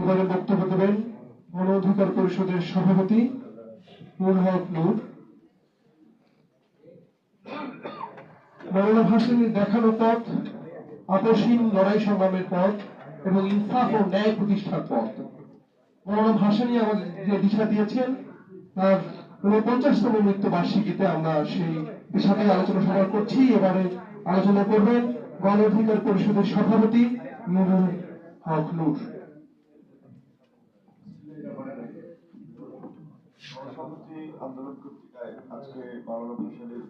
এবারে বক্তব্য দেবেন গণ অধিকার পরিষদের সভাপতি নুর হক নূর। মৌলানা ভাসানীর দেখানো পথ আপসীন লড়াই সংগ্রামের পথ এবং ইনসাফ ও ন্যায় প্রতিষ্ঠার পথ। মৌলানা ভাসানী আমাদের যে দিশা দিয়েছেন, তার উনপঞ্চাশতম মৃত্যু বার্ষিকীতে আমরা সেই দিশাতে আলোচনা সভা করছি। এবারে আলোচনা করবেন গণ অধিকার পরিষদের সভাপতি নুরুল হক নূর। গণসংহতি আন্দোলন পত্রিকায় আজকে বাংলা ভাষাদের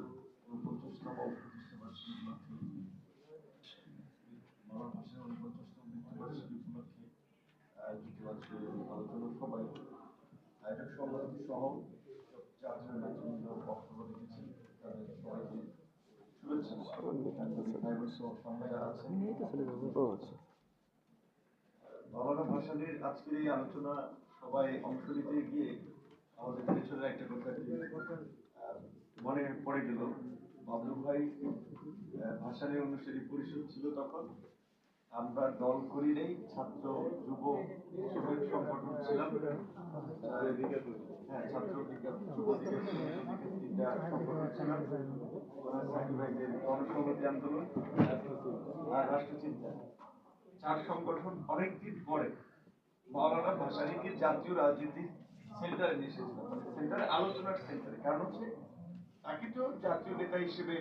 উনপঞ্চাশতম প্রতিষ্ঠাবার্ষিকী উপলক্ষে বাংলা ভাষার উনপঞ্চাশতম আজকে সহ বক্তব্য তাদের সবাইকে আজকের এই আলোচনা সবাই অংশ নিতে গিয়ে আমাদের পেছনের একটা কথা মনে পড়ে গেল। বাবলু ভাই ভাষানের অনুসারী পরিষদ ছিল তখন। আমরা দল করি নেই, ছাত্র, যুব সংগঠন ছিলাম। হ্যাঁ সংগঠন চার সংগঠন অনেকদিন পরে। মাওলানা ভাসানীকে জাতীয় রাজনীতির সেন্টারে নিয়ে এসেছিল সেন্টারে আলোচনার সেন্টারে। কারণ হচ্ছে, তাকে তো জাতীয় নেতা হিসেবে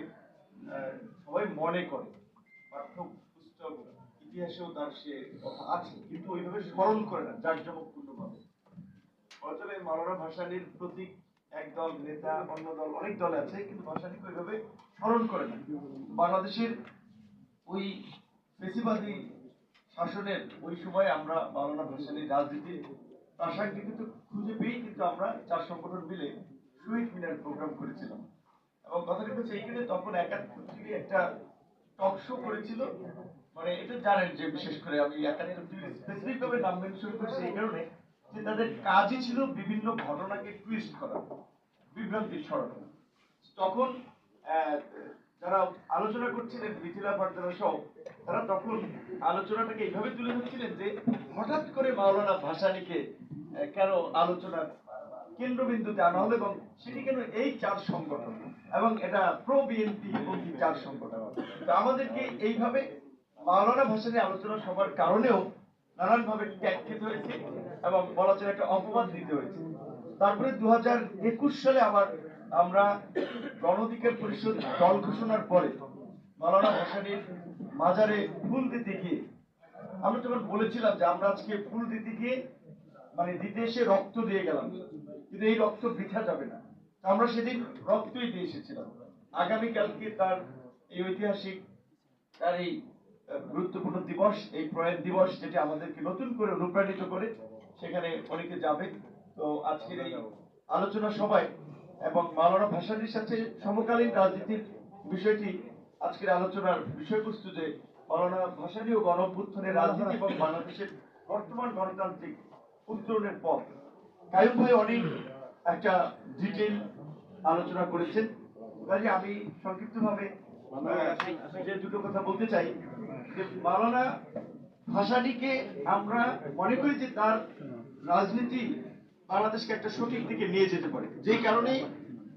সবাই মনে করে। পাঠ্য পুস্তক ইতিহাসেও তার সে কথা আছে। কিন্তু ওইভাবে স্মরণ করে না জাঁকজমকপূর্ণ ভাবে ফলে মাওলানা ভাসানীর প্রতীক এক দল নেতা, অন্য দল, অনেক দল আছে, কিন্তু ভাসানীকে ওইভাবে স্মরণ করে না। বাংলাদেশের ওই ফেসিবাদী শাসনের ওই সময় আমরা মাওলানা ভাসানীর রাজনীতির প্রাসঙ্গিকতা খুঁজে পেয়ে কিন্তু আমরা চার সংগঠন মিলে শহীদ মিনার প্রোগ্রাম করেছিলাম। এবং কথাটা হচ্ছে এইখানে তখন একাত্তর একটা টক শো করেছিল। মানে এটা জানেন যে বিশেষ করে আমি একাত্তর টিভি স্পেসিফিক ভাবে নাম মেনশন এই কারণে যে তাদের কাজই ছিল বিভিন্ন ঘটনাকে টুইস্ট করা বিভ্রান্তি ছড়ানো। তখন যারা আলোচনা করছিলেন, মিথিলা পাটদারা সহ, তারা তখন আলোচনাটাকে এইভাবে তুলে ধরছিলেন যে হঠাৎ করে মাওলানা ভাসানীকে কেন আলোচনার কেন্দ্রবিন্দুতে আনা হলো এবং সেটি কেন এই চার সংগঠন এবং এটা প্রো বিএনপি পন্থী চার সংগঠন? তো আমাদেরকে এইভাবে মাওলানা ভাসানী আলোচনা সবার কারণেও নানানভাবে ট্যাগ খেতে হয়েছে এবং বলা চলে একটা অপবাদ দিতে হয়েছে। তারপরে দু হাজার একুশ সালে আবার আমরা গণ অধিকার পরিষদ দল ঘোষণার পরে মাওলানা ভাসানীর মাজারে ফুল দিতে গিয়ে আমরা তখন বলেছিলাম যে আমরা আজকে ফুল দিতে গিয়ে মানে দিতে এসে রক্ত দিয়ে গেলাম। কিন্তু এই রক্ত বৃথা যাবে না। আমরা সেদিন রক্তই দিয়ে এসেছিলাম। আগামীকালকে তার এই ঐতিহাসিক, তার এই গুরুত্বপূর্ণ দিবস, এই প্রয়াণ দিবস যেটা আমাদেরকে নতুন করে অনুপ্রাণিত করে, সেখানে অনেকে যাবে। তো আজকের এই আলোচনা সভায় এবং মাওলানা ভাসানির সাথে সমকালীন রাজনীতির বিষয়টি আজকের আলোচনার বিষয়বস্তু যে মাওলানা ভাসানী ও গণ অভ্যুত্থানের রাজনীতি এবং বাংলাদেশের বর্তমান গণতান্ত্রিক উত্তরণের পথ। কায়ুম ভাই অনেক একটা ডিটেল আলোচনা করেছেন। কাজে আমি সংক্ষিপ্তভাবে যে দুটো কথা বলতে চাই, যে মাওলানা ভাসানীকে আমরা মনে করি যে তার রাজনীতি বাংলাদেশকে একটা সঠিক দিকে নিয়ে যেতে পারে। যেই কারণে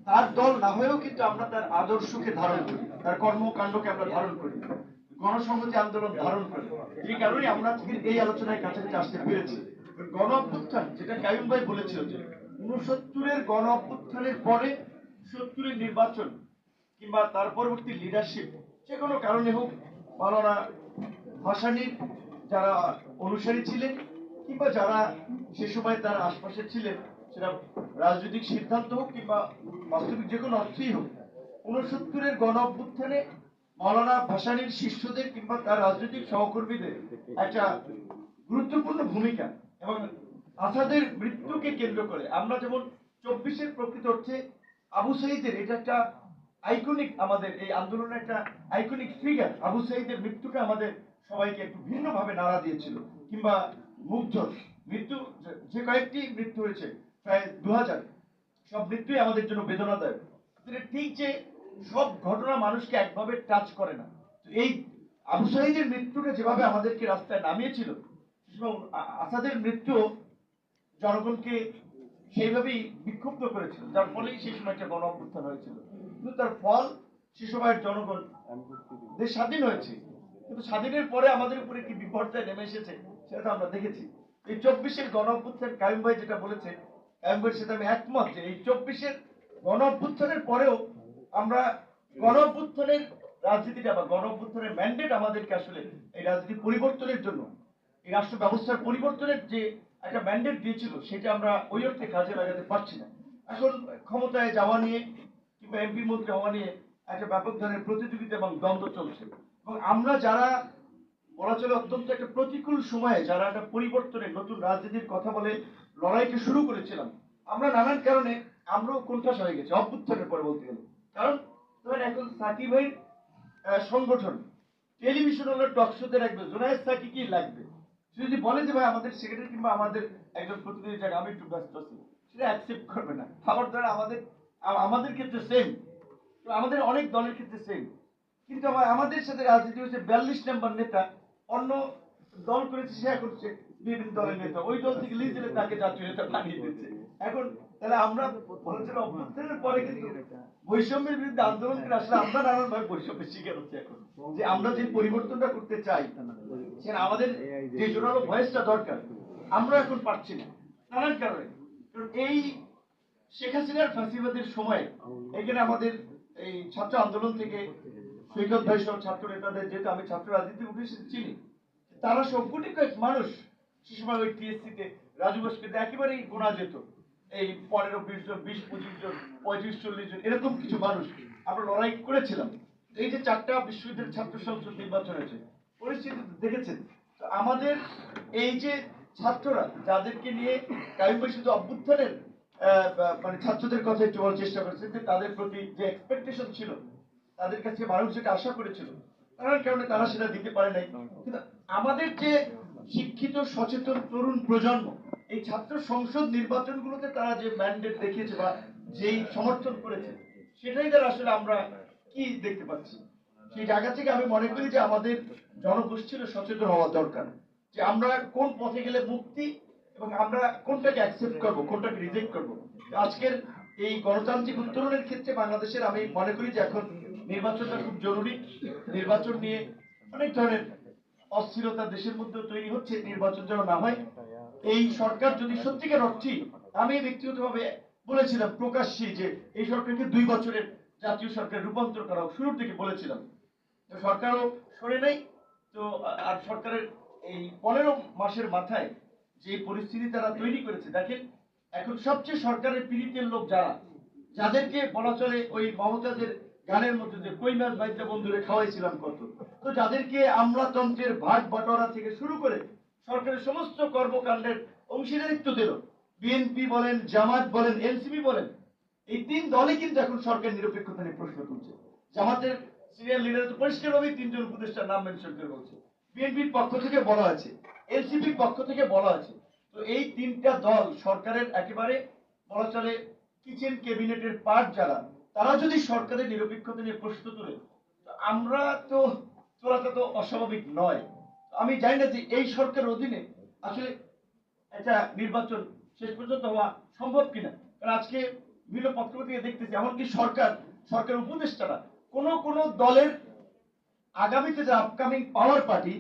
তার দল না হয়েও কিন্তু আমরা তার আদর্শকে ধারণ করি, তার কর্মকাণ্ডকে আমরা ধারণ করি, গণসংহতি আন্দোলন ধারণ করি। এই কারণে আমরা এই আলোচনায় কাছাকাছি আসতে পেরেছি। গণ অভ্যুত্থান যেটা কায়ুম ভাই বলেছিল যে উনসত্তরের গণ অভ্যুত্থানের পরে সত্তরের নির্বাচন কিংবা তার পরবর্তী লিডারশিপ যে কোনো কারণে হোক মালানা ভাসানীর যারা অনুসারী ছিলেন কিংবা যারা সে সময় তার আশপাশে ছিলেন, সেটা রাজনৈতিক সিদ্ধান্ত হোক কিংবা বাস্তবিক যে কোনো অর্থই হোক উনসত্তরের গণ অভ্যুত্থানে মাওলানা ভাসানীর শিষ্যদের কিংবা তার রাজনৈতিক সহকর্মীদের একটা গুরুত্বপূর্ণ ভূমিকা। এবং আসাদের মৃত্যুকে কেন্দ্র করে আমরা যেমন চব্বিশের প্রকৃত হচ্ছে আবু সাইদের, এটা একটা আইকনিক আমাদের এই আন্দোলনের একটা আইকনিক ফিগার আবু সাইদের মৃত্যুটা আমাদের সবাইকে একটু ভিন্নভাবে নাড়া দিয়েছিল, কিংবা মুগ্ধ মৃত্যু, যে- কয়েকটি মৃত্যু হয়েছে, প্রায় দু হাজার সব মৃত্যুই আমাদের জন্য বেদনাদায়ক। ঠিক যে সব ঘটনা মানুষকে একভাবে টাচ করে না। এই আবু সাইদের মৃত্যুটা যেভাবে আমাদেরকে রাস্তায় নামিয়েছিল এবং আসাদের মৃত্যু জনগণকে সেইভাবেই বিক্ষুব্ধ করেছিল। যার ফলেই সেই সময় একটা গণ অভ্যুত্থান হয়েছিল। কিন্তু তার ফল সে সময়ের জনগণ দেশ স্বাধীন হয়েছে। কিন্তু স্বাধীনের পরে আমাদের উপরে কি বিপর্যয় নেমে এসেছে, সেটা তো আমরা দেখেছি। এই চব্বিশের গণ অভ্যুত্থান কায়ুম ভাই যেটা বলেছে, কায়ুম সাথে আমি একমত যে এই চব্বিশের গণ অভ্যুত্থানের পরেও আমরা গণ অভ্যুত্থানের রাজনীতিটা বা গণ অভ্যুত্থানের ম্যান্ডেট আমাদেরকে আসলে এই রাজনীতি পরিবর্তনের জন্য এই রাষ্ট্র ব্যবস্থার পরিবর্তনের যে একটা ম্যান্ডেট দিয়েছিল, সেটা আমরা ওই অর্থে কাজে লাগাতে পারছি না। এখন ক্ষমতায় যাওয়া নিয়ে কিংবা এমপি মন্ত্রী হওয়া নিয়ে একটা ব্যাপক ধরনের প্রতিযোগিতা এবং দ্বন্দ্ব চলছে। এবং আমরা যারা বলা চলে অত্যন্ত একটা প্রতিকূল সময়ে যারা একটা পরিবর্তনের নতুন রাজনীতির কথা বলে লড়াইকে শুরু করেছিলাম, আমরা নানান কারণে আমরাও কোণঠাসা হয়ে গেছি, অভ্যুত্থানের পরে বলতে গেলে। কারণ ধরেন এখন সাকিব ভাইয়ের সংগঠন টেলিভিশন হলো টকশোতে রাখবে জোনায়েদ সাকি কি লাগবে? সে যদি বলে যে ভাই আমাদের সেক্রেটারি কিংবা আমাদের একজন প্রতিনিধি জায়গা আমি একটু ব্যস্ত আছি। সেটা অ্যাকসেপ্ট করবে না। আবার দ্বারা আমাদের আমাদের ক্ষেত্রে সেম আমাদের অনেক দলের ক্ষেত্রে সেম কিন্তু আমাদের সাথে রাজনীতি হচ্ছে বিয়াল্লিশ নাম্বার নেতা, অন্য দল করেছে সে এখন বিভিন্ন দলের নেতা। ওই দল থেকে লিজ দিলে তাকে জাতীয় নেতা বানিয়ে দিচ্ছে। এখন তাহলে আমরা অভ্যুত্থানের পরে কিন্তু বৈষম্যের বিরুদ্ধে আন্দোলন আসলে আমরা নানান ভাবে বৈষম্যের শিকার হচ্ছে এখন। যে আমরা যে পরিবর্তনটা করতে চাই আমাদের যে জোরালো ভয়েসটা দরকার, আমরা এখন না। নানান কারণে। এই শেখ হাসিনার ফাঁসিবাদের সময় এখানে আমাদের এই ছাত্র আন্দোলন থেকে সৈকত ভাই সহ ছাত্র নেতাদের, যেহেতু আমি ছাত্র রাজনীতি উঠে চিনি, তারা সবগুটি কয়েক মানুষ সে সময় ওই টিএসসি তে, রাজু বসকে একেবারেই গোনা যেত। এই পনেরো, বিশ জন, বিশ, পঁচিশ জন, পঁয়ত্রিশ, চল্লিশ জন, এরকম কিছু মানুষ আমরা লড়াই করেছিলাম। এই যে চারটা বিশ্ববিদ্যালয়ের ছাত্র সংসদ নির্বাচন হয়েছে, পরিস্থিতি দেখেছেন। তো আমাদের এই যে ছাত্ররা, যাদেরকে নিয়ে কায়ুম শুধু অভ্যুত্থানের মানে ছাত্রদের কথা একটু বলার চেষ্টা করেছে, যে তাদের প্রতি যে এক্সপেকটেশন ছিল, তাদের কাছে মানুষ যেটা আশা করেছিল নানান কারণে তারা সেটা দিতে পারে নাই। কিন্তু আমাদের যে শিক্ষিত, সচেতন, তরুণ প্রজন্ম এই ছাত্র সংসদ নির্বাচনগুলোতে তারা যে ম্যান্ডেট দেখিয়েছে বা যেই সমর্থন করেছে, সেটাই তারা আসলে আমরা কি দেখতে পাচ্ছি? সেই জায়গা থেকে আমি মনে করি যে আমাদের জনগোষ্ঠীরও সচেতন হওয়া দরকার, যে আমরা কোন পথে গেলে মুক্তি এবং আমরা কোনটাকে অ্যাকসেপ্ট করব, কোনটাকে রিজেক্ট করব। আজকের এই গণতান্ত্রিক উত্তরণের ক্ষেত্রে বাংলাদেশের আমি মনে করি যে এখন নির্বাচনটা খুব জরুরি। নির্বাচন নিয়ে অনেক ধরনের অস্থিরতা দেশের মধ্যে তৈরি হচ্ছে, নির্বাচন যেন না হয়। এই সরকার যদি সত্যিকার অর্থে আমি ব্যক্তিগতভাবে বলেছিলাম, প্রকাশ্যে যে এই সরকারকে দুই বছরের জাতীয় সরকার রূপান্তর করা হোক, শুরুর দিকে বলেছিলাম। তো সরকারও সরে নেই। তো আর সরকারের এই পনেরো মাসের মাথায় যে পরিস্থিতি তারা তৈরি করেছে, দেখেন, এখন সবচেয়ে সরকারের পীড়িতের লোক যারা, যাদেরকে বলা চলে ওই মমতাজের গানের মধ্যে যে কই মাছ বাইদ্যা বন্ধুরে খাওয়াইছিলাম কত। তো যাদেরকে আমলাতন্ত্রের ভাগ বাটোয়ারা থেকে শুরু করে সরকারের সমস্ত কর্মকাণ্ডের অংশীদারিত্ব দিল। বিএনপি বলেন জামাত বলেন এনসিপি বলেন, এই তিন দলে কিন্তু এখন সরকার নিরপেক্ষতা নিয়ে প্রশ্ন তুলছে। জামাতের সিনিয়র লিডার তো পরিষ্কারভাবেই তিনজন উপদেষ্টার নাম মেনশন করে বলছে। বিএনপির পক্ষ থেকে বলা আছে এনসিপির পক্ষ থেকে বলা আছে। তো এই তিনটা দল সরকারের একেবারে বলা চলে কিচেন ক্যাবিনেটের পার্ট যারা তারা যদি সরকারের নিরপেক্ষতা নিয়ে প্রশ্ন তোলে আমরা তো, তোলাটা তো অস্বাভাবিক নয়। আমি জানি না যে এই সরকারের অধীনে আসলে একটা নির্বাচন শেষ পর্যন্ত হওয়া সম্ভব কিনা। কারণ আজকে বিভিন্ন পত্রপত্রিকা দেখতেছি, এমনকি সরকার সরকার উপদেষ্টারা, কোন কোন দলের আগামীতে যে আপকামিং পাওয়ার পার্টি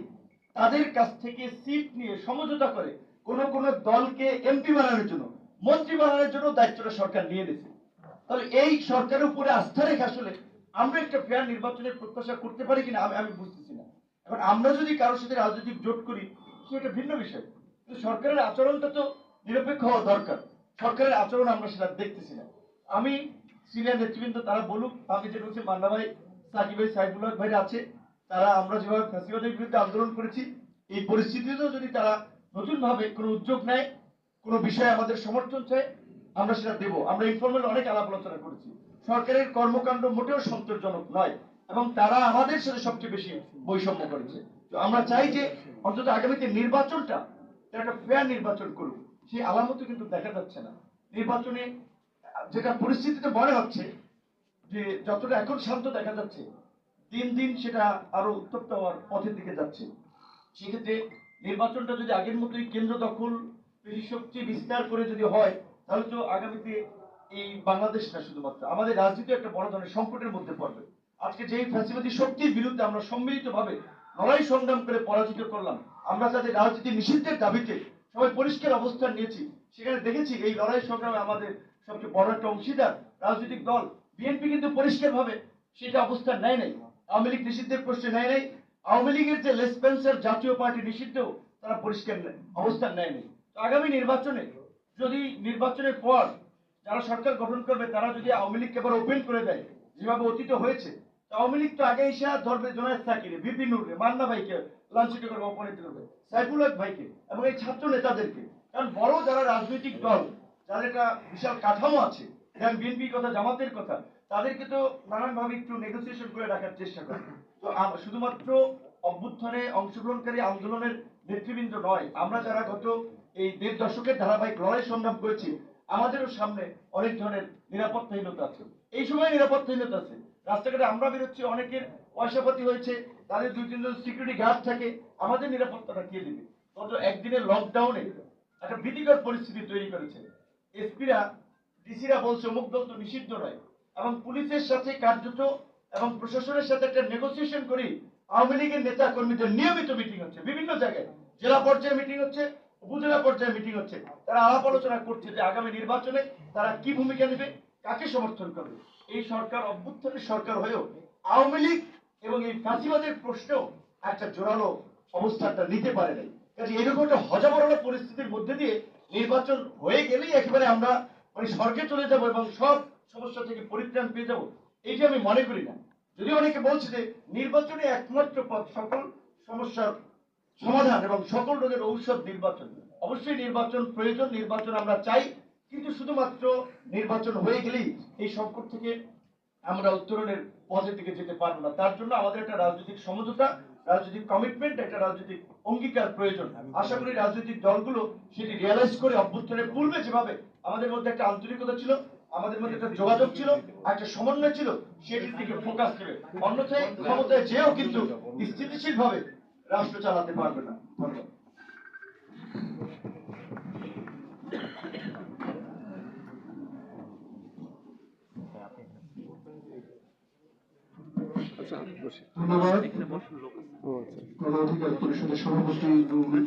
তাদের কাছ থেকে সিট নিয়ে সমঝোতা করে কোন কোন দলকে এমপি বানানোর জন্য, মন্ত্রী বানানোর জন্য দায়িত্বটা সরকার নিয়ে নিয়েছে। তাহলে এই সরকারের উপরে আস্থা রেখে আসলে আমরা একটা ফেয়ার নির্বাচনের প্রত্যাশা করতে পারি কিনা আমি আমি বুঝতেছি এখন আমরা যদি কারোর সাথে রাজনৈতিক জোট করি সেটা ভিন্ন বিষয়। কিন্তু সরকারের আচরণটা তো নিরপেক্ষ হওয়া দরকার। সরকারের আচরণ আমরা সেটা দেখতেছি না। আমি সিনিয়র নেতৃবৃন্দ, তারা বলুক, আমি যেটা হচ্ছে মান্না ভাই, সাকিব ভাই, সাইফুল হক ভাই আছে, তারা আমরা যেভাবে ফ্যাসিবাদের বিরুদ্ধে আন্দোলন করেছি, এই পরিস্থিতিতেও যদি তারা নতুন ভাবে কোনো উদ্যোগ নেয়, কোনো বিষয়ে আমাদের সমর্থন চায়, আমরা সেটা দেব। আমরা ইনফর্মাল অনেক আলাপ আলোচনা করেছি। সরকারের কর্মকাণ্ড মোটেও সন্তোষজনক নয়। এবং তারা আমাদের সাথে সবচেয়ে বেশি বৈষম্য করেছে। তো আমরা চাই যে অন্তত আগামীতে নির্বাচনটা একটা ফেয়ার নির্বাচন করুক। সেই আলামত কিন্তু দেখা যাচ্ছে না। নির্বাচনে যেটা পরিস্থিতিতে মনে হচ্ছে যে যতটা এখন শান্ত দেখা যাচ্ছে, দিন দিন সেটা আরও উত্তপ্ত হওয়ার পথের দিকে যাচ্ছে। সেক্ষেত্রে নির্বাচনটা যদি আগের মতোই কেন্দ্র দখল শক্তি, বিস্তার করে যদি হয়, তাহলে তো আগামীতে এই বাংলাদেশ না শুধুমাত্র আমাদের রাজনীতি একটা বড় ধরনের সংকটের মধ্যে পড়বে। আজকে যেই ফ্যাসিলিটি শক্তির বিরুদ্ধে আমরা সম্মিলিতভাবে লড়াই সংগ্রাম করে পরাজিত করলাম, আমরা যাদের রাজনীতি নিষিদ্ধের দাবিতে সবাই পরিষ্কার অবস্থান নিয়েছি, সেখানে দেখেছি এই লড়াই সংগ্রামে আমাদের সবচেয়ে বড় একটা অংশীদার রাজনৈতিক দল, বিএনপি কিন্তু পরিষ্কারভাবে সেটা অবস্থান নেয় নাই, আওয়ামী লীগ নিষিদ্ধের প্রশ্নে নেয় নাই, আওয়ামী লীগের যে লেসপেন্সার জাতীয় পার্টি নিষিদ্ধ তারা পরিষ্কার অবস্থান নেয় নাই। আগামী নির্বাচনে যদি নির্বাচনের পর যারা সরকার গঠন করবে, তারা যদি আওয়ামী লীগকে আবার ওপেন করে দেয়, যেভাবে অতীত হয়েছে আওয়ামী লীগ তো আগে এসে ধরবে জোনায়দ সাকিরে বিপিন মান্না ভাইকে লাঞ্ছিত করবে করবে, সাইফুল হক ভাইকে এবং এই ছাত্র নেতাদেরকে। কারণ বড় যারা রাজনৈতিক দল, যাদের একটা বিশাল কাঠামো আছে, যেমন কথা, জামাতের কথা, তাদেরকে তো নানানভাবে একটু নেগোসিয়েশন করে রাখার চেষ্টা করে। তো শুধুমাত্র অভ্যুত্থানে অংশগ্রহণকারী আন্দোলনের নেতৃবৃন্দ নয়, আমরা যারা গত এই দেড় দশকের ধারাবাহিক লড়াই সংগ্রাম করেছি, আমাদেরও সামনে অনেক ধরনের নিরাপত্তাহীনতা আছে। এই সময় নিরাপত্তাহীনতা আছে। রাস্তাঘাটে আমরা বেরোচ্ছি, অনেকের পয়সাপাতি হয়েছে, তাদের দুই, তিনজন সিকিউরিটি গার্ড থাকে, আমাদের নিরাপত্তাটা কে দেবে? গত একদিনের লকডাউনে একটা ভীতিকর পরিস্থিতি তৈরি করেছে। এসপিরা ডিসিরা বলছে, মুখ দল তো নিষিদ্ধ নয়। এবং পুলিশের সাথে কার্যত এবং প্রশাসনের সাথে একটা নেগোসিয়েশন করি, আওয়ামী লীগের নেতা কর্মীদের নিয়মিত মিটিং হচ্ছে, বিভিন্ন জায়গায়। জেলা পর্যায়ে মিটিং হচ্ছে, উপজেলা পর্যায়ে মিটিং হচ্ছে। তারা আলাপ আলোচনা করছে যে আগামী নির্বাচনে তারা কি ভূমিকা নেবে কাকে সমর্থন করবে এই সরকার অভ্যুত্থানের সরকার হয়েও আওয়ামী লীগ এবং এই ফাঁসিবাদের প্রশ্নেও একটা জোরালো অবস্থানটা নিতে পারে নাই। কাজে এরকম একটা হজাবরল পরিস্থিতির মধ্যে দিয়ে নির্বাচন হয়ে গেলেই একেবারে আমরা মানে স্বর্গে চলে যাব এবং সব সমস্যা থেকে পরিত্রাণ পেয়ে যাব, এইটা আমি মনে করি না। যদি অনেকে বলছে যে নির্বাচনে একমাত্র পথ সকল সমস্যার সমাধান এবং সকল রোগের ঔষধ নির্বাচন, অবশ্যই নির্বাচন প্রয়োজন, নির্বাচন আমরা চাই। কিন্তু শুধুমাত্র নির্বাচন হয়ে গেলেই এই সংকট থেকে আমরা উত্তরণের পথের দিকে যেতে পারব না। তার জন্য আমাদের একটা রাজনৈতিক সমঝোতা রাজনৈতিক কমিটমেন্ট একটা রাজনৈতিক অঙ্গীকার প্রয়োজন। আশা করি রাজনৈতিক দলগুলো সেটি রিয়ালাইজ করে অভ্যুত্থানের পূর্বে যেভাবে আমাদের মধ্যে একটা আন্তরিকতা ছিল আমাদের মধ্যে একটা যোগাযোগ ছিল একটা সমন্বয় ছিল সেটির দিকে ফোকাস দেবে অন্যথায় ক্ষমতায় যেও কিন্তু স্থিতিশীল ভাবে রাষ্ট্র চালাতে পারবে না। ধন্যবাদ। ধন্যবাদ। গণ অধিকার পরিষদের সভাপতি